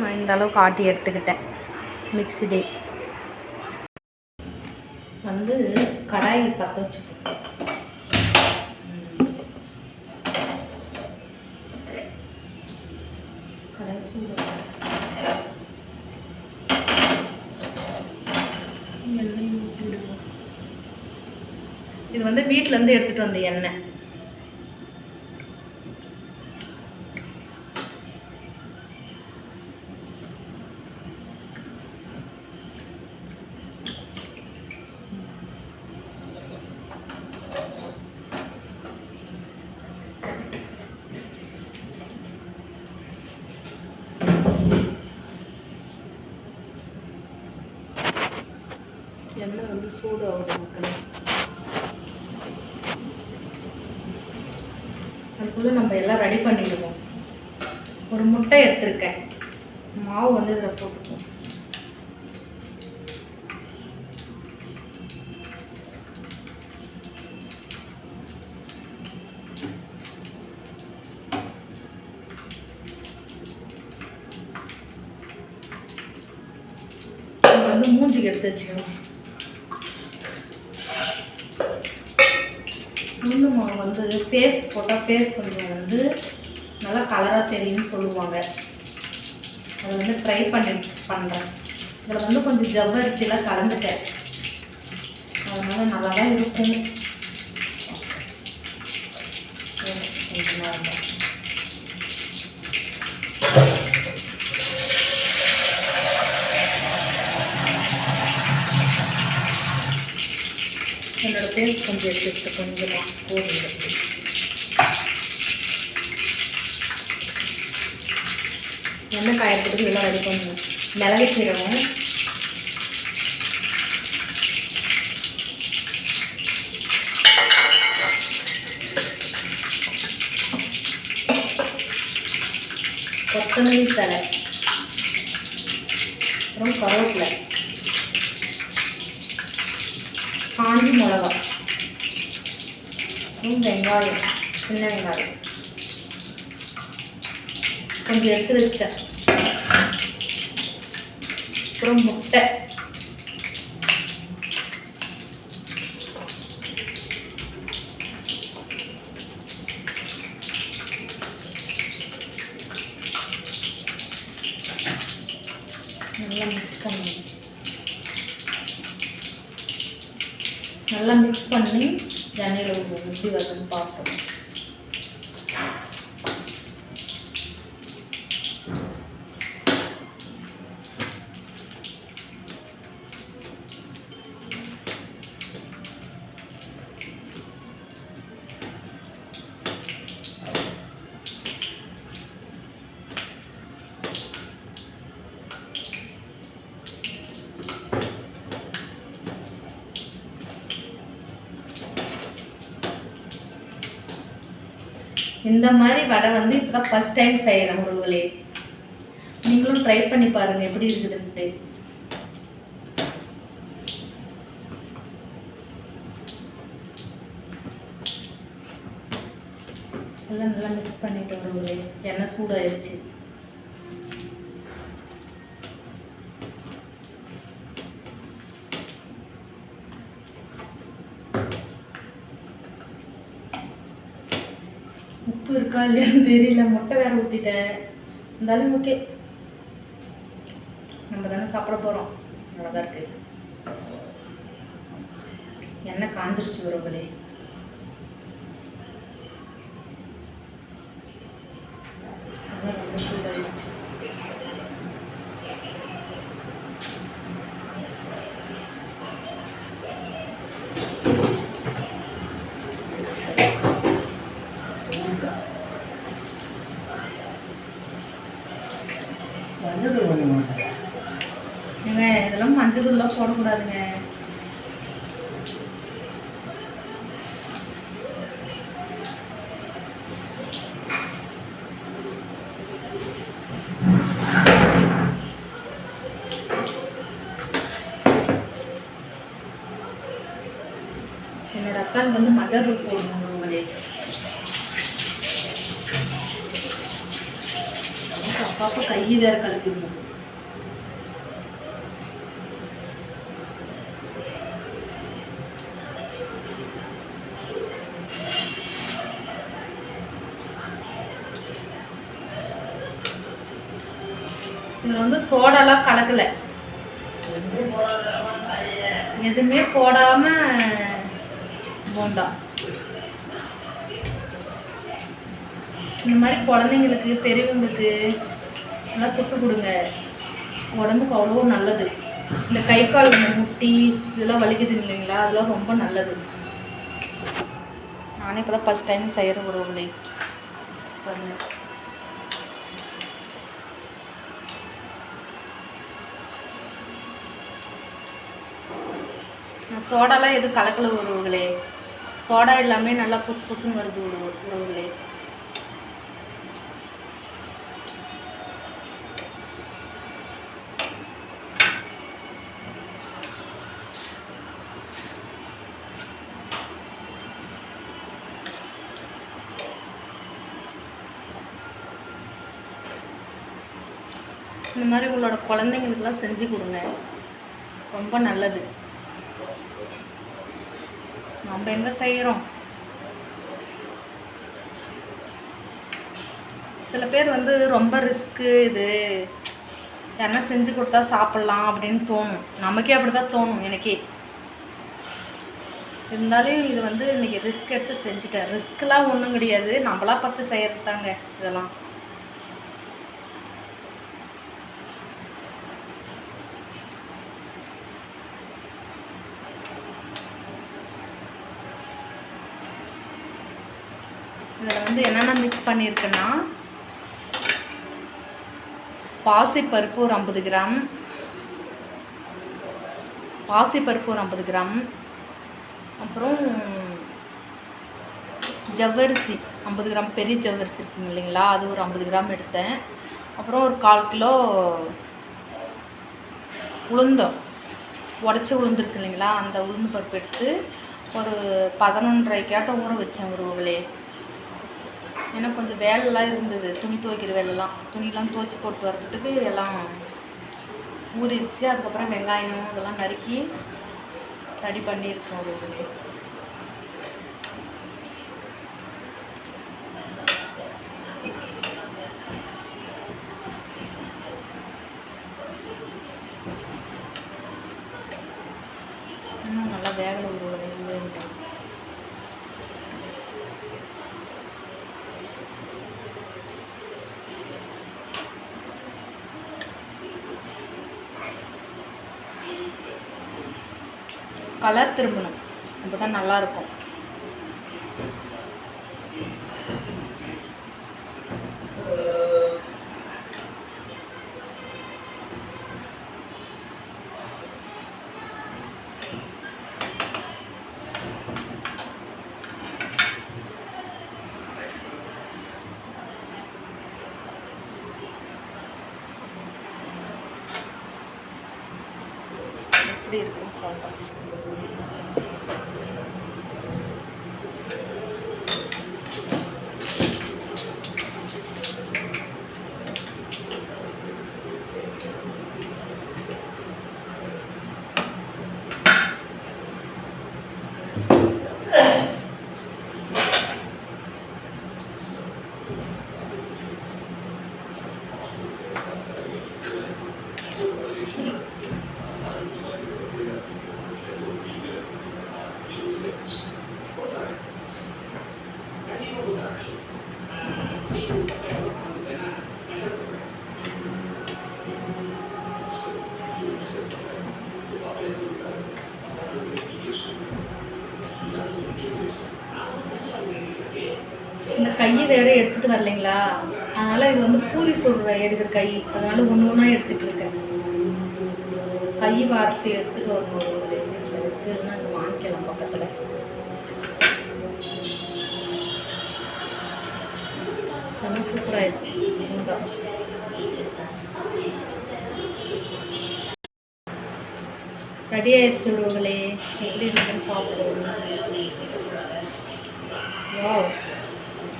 நான் இந்த அளவுக்கு ஆட்டி எடுத்துக்கிட்டேன். மிக்ஸிலே வந்து கடாய் பற்ற வச்சுக்கோ கடாய் சூடு. எண்ணெய் ஊற்றி விடுவோம் இது வந்து வீட்டிலேருந்து எடுத்துகிட்டு வந்த எண்ணெய். எண்ணெய் சூடு ஆகுது மக்களே. அதுக்குள்ளே நம்ம எல்லாம் ரெடி பண்ணிடுவோம். ஒரு முட்டை எடுத்திருக்கேன். மாவு வந்து இதில் போட்டுக்குவோம். வந்து மூஞ்சிக்கு எடுத்து வச்சுக்கணும். உளுந்து மாவு வந்து பேஸ்ட் போட்டால் பேஸ்ட் கொஞ்சம் வந்து நல்லா கலராக தெரியும்னு சொல்லுவாங்க. அதை வந்து ட்ரை பண்ணி பண்ணுறேன் இதில் வந்து கொஞ்சம் ஜவ்வரிசிலாம் கலந்துட்டேன். அதனால் நல்லா தான் இருக்கும். கொஞ்சமாக கொஞ்சம் நேரம். என்னோட கொஞ்சம் எடுத்து வச்சு கொஞ்சமாக போடுங்க எண்ணெய் காயத்துக்கு நல்லா ரெடி பண்ணுவோம் மிளகு சீரகம் கொத்தமல்லி தலை அப்புறம் கருவேப்பிலை காஞ்சி மிளகா அப்புறம் வெங்காயம் சின்ன வெங்காயம் கொஞ்சம் எடுத்து வச்சிட்டேன் அப்புறம் முட்டை நல்லா மிக்ஸ் பண்ணி நல்லா மிக்ஸ் பண்ணி எண்ணெயில் ஊற்றி வருதுன்னு பார்ப்போம். இந்த மாதிரி வடை வந்து இப்போ ஃபர்ஸ்ட் ஃபஸ்ட் டைம் செய்கிறேன் உறவுகளே நீங்களும் ட்ரை பண்ணி பாருங்கள் எப்படி இருக்குதுன்ட்டு. எல்லாம் நல்லா மிக்ஸ் பண்ணிட்டு உறவுகளே எண்ணெய் சூடாயிருச்சு. உப்பு இருக்கா இல்லையான்னு தெரியல. முட்டை வேற ஊற்றிட்டேன் இருந்தாலும் ஓகே நம்ம தானே சாப்பிட போகிறோம் அவ்வளோதான் இருக்கு. எண்ணெய் காஞ்சிருச்சு உறவுகளே. மஞ்சள் கொஞ்சம் ஏங்க இதெல்லாம் மஞ்சள் தூள்லாம் போடக்கூடாதுங்க. என்னோட அக்காவுக்கு வந்து மஞ்சள் தூள் போடணும். உங்களே அப்பப்போ கை வேற இதில் வந்து சோடாலாம் கலக்கலை. எதுவுமே போடாம போண்டா இந்த மாதிரி குழந்தைங்களுக்கு பெரியவங்களுக்கு நல்லா சுட்டு கொடுங்க. உடம்புக்கு அவ்வளோ நல்லது. இந்த கை கால் முட்டி இதெல்லாம் வலிக்குது இல்லைங்களா? அதெல்லாம் ரொம்ப நல்லது. நானே இப்போ தான் ஃபஸ்ட் டைம் செய்கிற உறவுகளே பாருங்க. நான் சோடாலாம் எதுவும் கலக்கல உறவுகளே சோடா எல்லாமே நல்லா புசு புசுன்னு வருது உறவு உறவுகளே இந்த மாதிரி உங்களோட குழந்தைங்களுக்கெல்லாம் செஞ்சு கொடுங்க. ரொம்ப நல்லது. நம்ம என்ன செய்கிறோம் சில பேர் வந்து ரொம்ப ரிஸ்க்கு இது யாருன்னா செஞ்சு கொடுத்தா சாப்பிட்லாம் அப்படின்னு தோணும். நமக்கே அப்படி தான் தோணும் எனக்கே. இருந்தாலும் இது வந்து இன்றைக்கி ரிஸ்க் எடுத்து செஞ்சுட்டேன். ரிஸ்க்லாம் ஒன்றும் கிடையாது. நம்மளா பார்த்து செய்கிறது தாங்க இதெல்லாம் இதில் வந்து என்னென்ன மிக்ஸ் பண்ணியிருக்கேன்னா பாசிப்பருப்பு ஒரு ஐம்பது கிராம் பாசிப்பருப்பு ஒரு ஐம்பது கிராம் அப்புறம் ஜவ்வரிசி ஐம்பது கிராம் பெரிய ஜவ்வரிசி இருக்குங்க இல்லைங்களா அது ஒரு ஐம்பது கிராம் எடுத்தேன். அப்புறம் ஒரு கால் கிலோ உளுந்தம் உடச்சி உளுந்துருக்கு இல்லைங்களா அந்த உளுந்து பருப்பு எடுத்து ஒரு பதினொன்றரைக்காட்டம் ஊற வச்சேன் உறவுகளே ஏன்னா கொஞ்சம் வேலைலாம் இருந்தது. துணி துவைக்கிற வேலைலாம். துணிலாம் துவைச்சி போட்டு வரதுக்கு எல்லாம் ஊறிடுச்சு. அதுக்கப்புறம் வெங்காயம் இதெல்லாம் நறுக்கி ரெடி பண்ணியிருக்கோம் ஒரு இன்னும் நல்லா வேகலை ஒரு வேகட்டும் கலர் திரும்பணும். அப்போ தான் நல்லாயிருக்கும் எப்படி இருக்குன்னு சொல்கிறேன் இந்த கையை வேற எடுத்துட்டு வரலைங்களா? அதனால இது வந்து பூரி சொல்ற எடுக்கிற கை. அதனால ஒன்று ஒன்றா எடுத்துட்டு இருக்கேன். கை வார்த்தை எடுத்துட்டு வரணும். ஒரு வாங்கிக்கலாம் பக்கத்தில். செம்ம சூப்பராகிடுச்சு பூண்டா ரெடி ஆயிடுச்சு உறவுகளே எப்படி இருக்குன்னு பார்ப்போம். வாவ்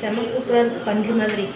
செம சூப்பராக இருக்குது பஞ்சு மாதிரி